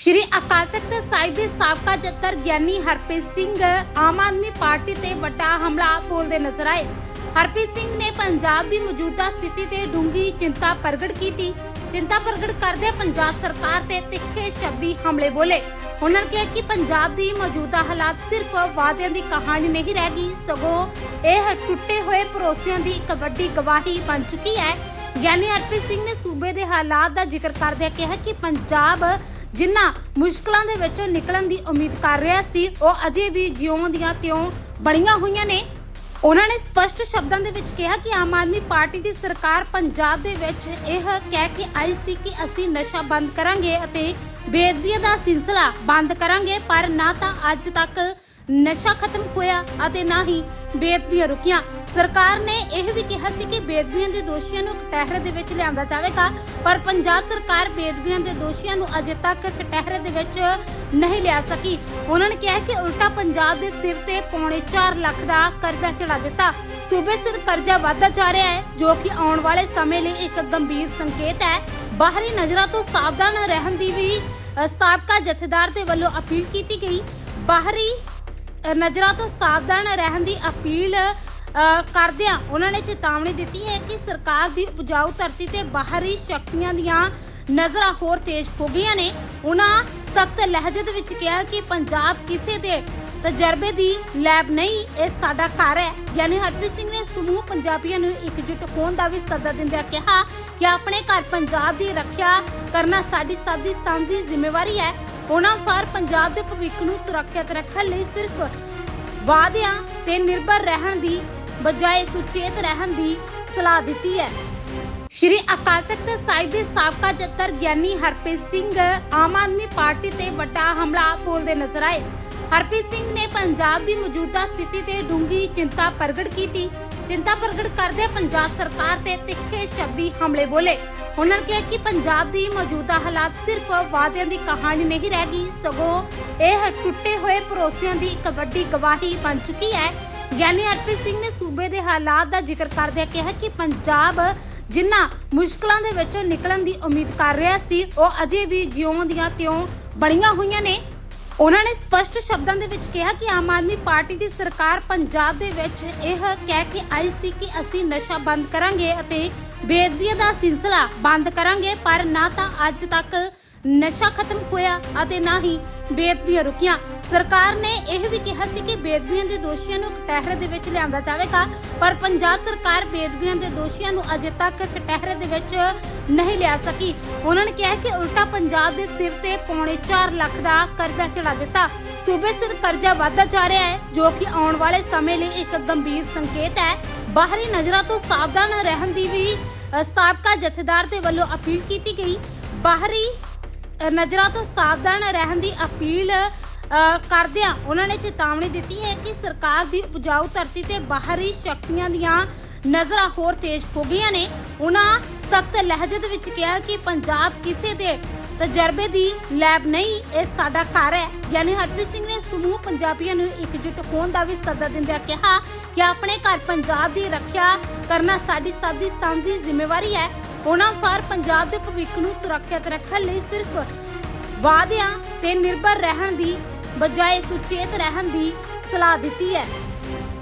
ਸ਼੍ਰੀ ਅਕਾਲ ਤਖਤ ਸਾਹਿਬ ਦੇ ਸਾਬਕਾ ਜੱਤਰ ਗਿਆਨੀ ਹਰਪ੍ਰੀਤ ਸਿੰਘ ਆਮ ਆਦਮੀ ਪਾਰਟੀ ਤੇ ਵੱਡਾ ਹਮਲਾ ਬੋਲਦੇ ਨਜ਼ਰ ਆਏ। ਹਰਪ੍ਰੀਤ ਸਿੰਘ ਨੇ ਪੰਜਾਬ ਦੀ ਮੌਜੂਦਾ ਸਥਿਤੀ ਤੇ ਡੂੰਗੀ ਚਿੰਤਾ ਪ੍ਰਗਟ ਕੀਤੀ। ਚਿੰਤਾ ਪ੍ਰਗਟ ਕਰਦੇ ਪੰਜਾਬ ਸਰਕਾਰ ਤੇ ਤਿੱਖੇ ਸ਼ਬਦੀ ਹਮਲੇ ਬੋਲੇ। ਉਹਨਾਂ ਨੇ ਕਿਹਾ ਕਿ ਪੰਜਾਬ ਦੀ ਮੌਜੂਦਾ ਹਾਲਾਤ ਸਿਰਫ ਵਾਅਦਿਆਂ ਦੀ ਕਹਾਣੀ ਨਹੀਂ ਰਹਿ ਗਈ, ਸਗੋਂ ਇਹ ਟੁੱਟੇ ਹੋਏ ਭਰੋਸਿਆਂ ਦੀ ਇੱਕ ਵੱਡੀ ਗਵਾਹੀ ਬਣ ਚੁੱਕੀ ਹੈ। ਗਿਆਨੀ ਹਰਪ੍ਰੀਤ ਸਿੰਘ ਨੇ ਸੂਬੇ ਦੇ ਹਾਲਾਤ ਦਾ ਜ਼ਿਕਰ ਕਰਦਿਆਂ ਕਿਹਾ ਕਿ ਪੰਜਾਬ ਜਿਨ੍ਹਾਂ ਮੁਸ਼ਕਲਾਂ ਦੇ ਵਿੱਚੋਂ ਨਿਕਲਣ ਦੀ ਉਮੀਦ ਕਰ ਰਿਹਾ ਸੀ, ਉਹ ਅਜੇ ਵੀ ਜਿਉਂ ਦੀਆਂ ਤਿਉਂ ਬਣੀਆਂ ਹੋਈਆਂ ਨੇ। ਉਹਨਾਂ ਨੇ ਸਪਸ਼ਟ ਸ਼ਬਦਾਂ ਦੇ ਵਿੱਚ ਕਿਹਾ ਕਿ ਆਮ ਆਦਮੀ ਪਾਰਟੀ ਦੀ ਸਰਕਾਰ ਪੰਜਾਬ ਦੇ ਵਿੱਚ ਇਹ ਕਹਿ ਕੇ ਆਈ ਸੀ ਕਿ ਅਸੀਂ ਨਸ਼ਾ ਬੰਦ ਕਰਾਂਗੇ ਅਤੇ ਬੇਅਦਬੀਆਂ ਦਾ ਸਿਲਸਿਲਾ ਬੰਦ ਕਰਾਂਗੇ, ਪਰ ਨਾ ਤਾਂ ਅੱਜ ਤੱਕ ਨਸ਼ਾ ਖਤਮ ਹੋਇਆ ਅਤੇ ਨਾ ਹੀ ਬੇਅਦਬੀਆਂ ਰੁਕੀਆਂ। ਸਰਕਾਰ ਨੇ ਇਹ ਵੀ ਕਿਹਾ ਸੀ ਕਿ ਬੇਅਦਬੀਆਂ ਦੇ ਦੋਸ਼ੀਆਂ ਨੂੰ ਕਟਹਿਰੇ ਦੇ ਵਿੱਚ ਲਿਆਂਦਾ ਜਾਵੇਗਾ, ਪਰ ਪੰਜਾਬ ਸਰਕਾਰ ਬੇਅਦਬੀਆਂ ਦੇ ਦੋਸ਼ੀਆਂ ਨੂੰ ਅਜੇ ਤੱਕ ਕਟਹਿਰੇ ਦੇ ਵਿੱਚ ਨਹੀਂ ਲਿਆ ਸਕੀ। ਉਹਨਾਂ ਨੇ ਕਿਹਾ ਕਿ ਉਲਟਾ ਪੰਜਾਬ ਦੇ ਸਿਰ ਤੇ ਪੌਣੇ 4 ਲੱਖ ਦਾ ਕਰਜ਼ਾ ਚੜਾ ਦਿੱਤਾ। ਸੂਬੇ ਸਿਰ ਕਰਜ਼ਾ ਵਧਦਾ ਜਾ ਰਿਹਾ ਹੈ, ਜੋ ਕਿ ਆਉਣ ਵਾਲੇ ਸਮੇਂ ਲਈ ਇੱਕ ਗੰਭੀਰ ਸੰਕੇਤ ਹੈ। ਬਾਹਰੀ ਨਜ਼ਰਾਂ ਤੋਂ ਸਾਵਧਾਨ ਰਹਿਣ ਦੀ ਵੀ ਸਾਬਕਾ ਜਥੇਦਾਰ ਦੇ ਵੱਲੋਂ ਅਪੀਲ ਕੀਤੀ ਗਈ। ਬਾਹਰੀ ਨਜ਼ਰਾਂ ਤੋਂ ਸਾਵਧਾਨ ਰਹਿਣ ਦੀ ਅਪੀਲ ਕਰਦਿਆਂ ਉਹਨਾਂ ਨੇ ਚੇਤਾਵਨੀ ਦਿੱਤੀ ਹੈ ਕਿ ਸਰਕਾਰ ਦੀ ਉਪਜਾਊ ਧਰਤੀ ਤੇ ਬਾਹਰੀ ਸ਼ਕਤੀਆਂ ਦੀਆਂ ਨਜ਼ਰਾਂ ਹੋਰ ਤੇਜ਼ ਹੋ ਗਈਆਂ ਨੇ। ਉਹਨਾਂ ਸਖਤ ਲਹਿਜੇ ਦੇ ਵਿੱਚ ਕਿਹਾ ਕਿ ਪੰਜਾਬ ਕਿਸੇ ਦੇ ਤਜਰਬੇ ਦੀ ਲੈਬ ਨਹੀਂ, ਇਹ ਸਾਡਾ ਘਰ ਹੈ। ਯਾਨੀ ਹਰਪ੍ਰੀਤ ਸਿੰਘ ਨੇ ਸਮੂਹ ਪੰਜਾਬੀਆਂ ਨੂੰ ਇਕਜੁੱਟ ਹੋਣ ਦਾ ਵੀ ਸੱਦਾ ਦਿੰਦਿਆਂ ਕਿਹਾ ਕਿ ਆਪਣੇ ਘਰ ਪੰਜਾਬ ਦੀ ਰੱਖਿਆ ਕਰਨਾ ਸਾਡੀ ਸਭ ਦੀ ਸਾਂਝੀ ਜ਼ਿੰਮੇਵਾਰੀ ਹੈ। ਉਹਨਾਂ ਅਨੁਸਾਰ ਪੰਜਾਬ ਦੇ ਭਵਿੱਖ ਨੂੰ ਸੁਰੱਖਿਅਤ ਰੱਖਣ ਲਈ ਸਿਰਫ ਵਾਅਦਿਆਂ ਤੇ ਨਿਰਭਰ ਰਹਿਣ ਦੀ ਬਜਾਏ ਸੁਚੇਤ ਰਹਿਣ ਦੀ ਸਲਾਹ ਦਿੱਤੀ ਹੈ। ਸ਼੍ਰੀ ਅਕਾਲ ਤਖਤ ਸਾਹਿਬ ਦੇ ਸਾਬਕਾ ਜੱਤਰ ਗਿਆਨੀ ਹਰਪ੍ਰੀਤ ਸਿੰਘ ਆਮ ਆਦਮੀ ਪਾਰਟੀ ਤੇ ਵੱਡਾ ਹਮਲਾ ਬੋਲਦੇ ਨਜ਼ਰ ਆਏ। ਹਰਪ੍ਰੀਤ ਸਿੰਘ ਨੇ ਪੰਜਾਬ ਦੀ ਮੌਜੂਦਾ ਸਥਿਤੀ ਤੇ ਡੂੰਗੀ ਚਿੰਤਾ ਪ੍ਰਗਟ ਕੀਤੀ। ਚਿੰਤਾ ਪ੍ਰਗਟ ਕਰਦੇ ਪੰਜਾਬ ਸਰਕਾਰ ਤੇ ਤਿੱਖੇ ਸ਼ਬਦੀ ਹਮਲੇ ਬੋਲੇ। ਉਹਨਾਂ ਨੇ ਕਿਹਾ ਕਿ ਪੰਜਾਬ ਦੀ ਮੌਜੂਦਾ ਹਾਲਾਤ ਸਿਰਫ ਵਾਅਦਿਆਂ ਦੀ ਕਹਾਣੀ ਨਹੀਂ ਰਹਿ ਗਈ, ਸਗੋਂ ਇਹ ਟੁੱਟੇ ਹੋਏ ਭਰੋਸਿਆਂ ਦੀ ਇੱਕ ਵੱਡੀ ਗਵਾਹੀ ਬਣ ਚੁੱਕੀ ਹੈ। ਗਿਆਨੀ ਹਰਪ੍ਰੀਤ ਸਿੰਘ ਨੇ ਸੂਬੇ ਦੇ ਹਾਲਾਤ ਦਾ ਜ਼ਿਕਰ ਕਰਦਿਆਂ ਕਿਹਾ ਕਿ ਪੰਜਾਬ ਜਿਨ੍ਹਾਂ ਮੁਸ਼ਕਲਾਂ ਦੇ ਵਿੱਚੋਂ ਨਿਕਲਣ ਦੀ ਉਮੀਦ ਕਰ ਰਿਹਾ ਸੀ, ਉਹ ਅਜੇ ਵੀ ਜਿਉਂ ਦੀਆਂ ਤਿਉਂ ਬਣੀਆਂ ਹੋਈਆਂ ਨੇ। ਉਹਨਾਂ ਨੇ ਸਪਸ਼ਟ ਸ਼ਬਦਾਂ ਦੇ ਵਿੱਚ ਕਿਹਾ ਕਿ ਆਮ ਆਦਮੀ ਪਾਰਟੀ ਦੀ ਸਰਕਾਰ ਪੰਜਾਬ ਦੇ ਵਿੱਚ ਇਹ ਕਹਿ ਕੇ ਆਈ ਸੀ ਕਿ ਅਸੀਂ ਨਸ਼ਾ ਬੰਦ ਕਰਾਂਗੇ ਅਤੇ ਬੇਅਦਬੀਆਂ ਦਾ ਸਿਲਸਿਲਾ ਬੰਦ ਕਰਾਂਗੇ, ਪਰ ਨਾ ਤਾਂ ਅੱਜ ਤੱਕ ਨਸ਼ਾ ਖਤਮ ਹੋਇਆ ਅਤੇ ਨਾ ਹੀ ਬੇਅਦਬੀਆਂ ਰੁਕੀਆਂ। ਸਰਕਾਰ ਨੇ ਇਹ ਵੀ ਕਿਹਾ ਸੀ ਕਿ ਬੇਅਦਬੀਆਂ ਦੇ ਦੋਸ਼ੀਆਂ ਨੂੰ ਕਟਹਿਰੇ ਦੇ ਵਿੱਚ ਲਿਆਂਦਾ ਜਾਵੇਗਾ, ਪਰ ਪੰਜਾਬ ਸਰਕਾਰ ਬੇਅਦਬੀਆਂ ਦੇ ਦੋਸ਼ੀਆਂ ਨੂੰ ਅਜੇ ਤੱਕ ਕਟਹਿਰੇ ਦੇ ਵਿੱਚ ਨਹੀਂ ਲਿਆ ਸਕੀ। ਉਹਨਾਂ ਨੇ ਕਿਹਾ ਕਿ ਉਲਟਾ ਪੰਜਾਬ ਦੇ ਸਿਰ ਤੇ ਪੌਣੇ 4 ਲੱਖ ਦਾ ਕਰਜ਼ਾ ਚੜਾ ਦਿੱਤਾ। ਸੂਬੇ ਸਿਰ ਕਰਜ਼ਾ ਵਧਦਾ ਜਾ ਰਿਹਾ ਹੈ, ਜੋ ਕਿ ਆਉਣ ਵਾਲੇ ਸਮੇਂ ਲਈ ਇੱਕ ਗੰਭੀਰ ਸੰਕੇਤ ਹੈ। ਬਾਹਰੀ ਨਜ਼ਰਾਂ ਤੋਂ ਸਾਵਧਾਨ ਰਹਿਣ ਦੀ ਵੀ ਸਾਬਕਾ ਜਥੇਦਾਰ ਦੇ ਵੱਲੋਂ ਅਪੀਲ ਕੀਤੀ ਗਈ। ਬਾਹਰੀ ਨਜ਼ਰਾਂ ਤੋਂ ਸਾਵਧਾਨ ਰਹਿਣ ਦੀ ਅਪੀਲ ਕਰਦਿਆਂ ਉਹਨਾਂ ਨੇ ਚੇਤਾਵਨੀ ਦਿੱਤੀ ਹੈ ਕਿ ਸਰਕਾਰ ਦੀ ਉਪਜਾਊ ਧਰਤੀ ਤੇ ਬਾਹਰੀ ਸ਼ਕਤੀਆਂ ਦੀਆਂ ਨਜ਼ਰਾਂ ਹੋਰ ਤੇਜ਼ ਹੋ ਗਈਆਂ ਨੇ। ਉਹਨਾਂ ਸਖਤ ਲਹਿਜੇ ਦੇ ਵਿੱਚ ਕਿਹਾ ਕਿ ਪੰਜਾਬ ਕਿਸੇ ਦੇ ਤਜਰਬੇ ਦੀ ਲੈਬ ਨਹੀਂ, ਇਹ ਸਾਡਾ ਘਰ ਹੈ। ਯਾਨੀ ਹਰਪ੍ਰੀਤ ਸਿੰਘ ਨੇ ਸਮੂਹ ਪੰਜਾਬੀਆਂ ਨੂੰ ਇਕਜੁੱਟ ਹੋਣ ਦਾ ਵੀ ਸੱਦਾ ਦਿੰਦਿਆਂ ਕਿਹਾ ਕਿ ਆਪਣੇ ਘਰ ਪੰਜਾਬ ਦੀ ਰੱਖਿਆ ਕਰਨਾ ਸਾਡੀ ਸਭ ਦੀ ਸਾਂਝੀ ਜ਼ਿੰਮੇਵਾਰੀ ਹੈ। ਉਹਨਾਂ ਸਾਰ ਪੰਜਾਬ ਦੇ ਭਵਿੱਖ ਨੂੰ ਸੁਰੱਖਿਅਤ ਰੱਖਣ ਲਈ ਸਿਰਫ ਵਾਅਦਿਆਂ ਤੇ ਨਿਰਭਰ ਰਹਿਣ ਦੀ ਬਜਾਏ ਸੁਚੇਤ ਰਹਿਣ ਦੀ ਸਲਾਹ ਦਿੱਤੀ ਹੈ।